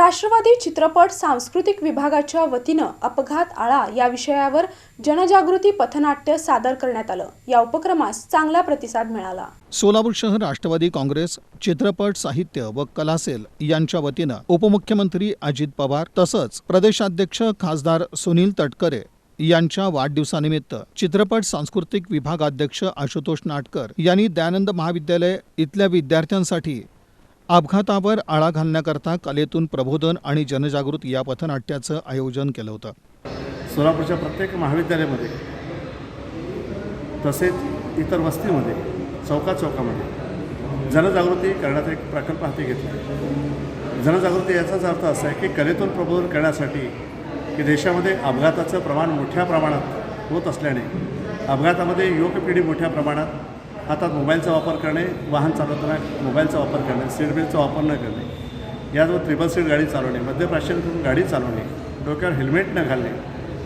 राष्ट्रवादी चित्रपट सांस्कृतिक विभागाच्या वतीनं अपघात आळा या विषयावर जनजागृती पथनाट्य सादर करण्यात आलं. या उपक्रमास चांगला प्रतिसाद मिळाला. सोलापूर शहर राष्ट्रवादी काँग्रेस चित्रपट साहित्य व कला सेल यांच्या वतीनं उपमुख्यमंत्री अजित पवार तसंच प्रदेशाध्यक्ष खासदार सुनील तटकरे यांच्या वाढदिवसानिमित्त चित्रपट सांस्कृतिक विभागाध्यक्ष आशुतोष नाटकर यांनी दयानंद महाविद्यालय इथल्या विद्यार्थ्यांसाठी अपघातावर आळा घालण्याकरता कलेतून प्रबोधन आणि जनजागृती या पथनाट्याचं आयोजन केलं होतं. सोलापूरच्या प्रत्येक महाविद्यालयामध्ये तसेच इतर वस्तीमध्ये चौका चौकामध्ये जनजागृती करण्याचा एक प्रकल्प हाती घेतला. जनजागृती याचाच अर्थ असा आहे की कलेतून प्रबोधन करण्यासाठी की देशामध्ये अपघाताचं प्रमाण मोठ्या प्रमाणात होत असल्याने अपघातामध्ये युवक पिढी मोठ्या प्रमाणात हातात मोबाईलचा वापर करणे वाहन चालवताना मोबाईलचा वापर करणे सीटबेल्टचा वापर न करणे याचबरोबर ट्रिपल सीट गाडी चालवणे मद्यप्राशन करून गाडी चालवणे डोक्यावर हेल्मेट न घालणे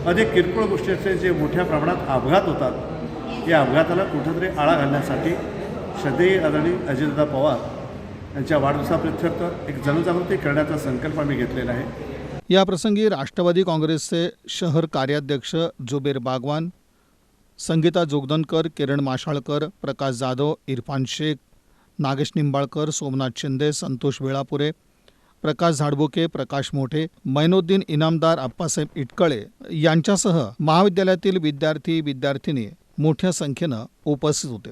अधिक किरकोळ गोष्टीचे जे मोठ्या प्रमाणात अपघात होतात या अपघाताला कुठंतरी आळा घालण्यासाठी श्रद्धेय आदरणीय अजितदादा पवार यांच्या वाढदिवसाप्रित्यर्थ एक जनजागृती करण्याचा संकल्प आम्ही घेतलेला आहे. याप्रसंगी राष्ट्रवादी काँग्रेसचे शहर कार्याध्यक्ष जुबेर बागवान संगीता जोगदनकर किरण माशाळकर प्रकाश जाधव इरफान शेख नागेश निंबाळकर सोमनाथ शिंदे संतोष वेळापुरे प्रकाश झाडबुके प्रकाश मोठे मैनुद्दीन इनामदार अप्पासाहेब इटकळे यांच्यासह महाविद्यालयातील विद्यार्थी विद्यार्थिनी मोठ्या संख्येनं उपस्थित होते.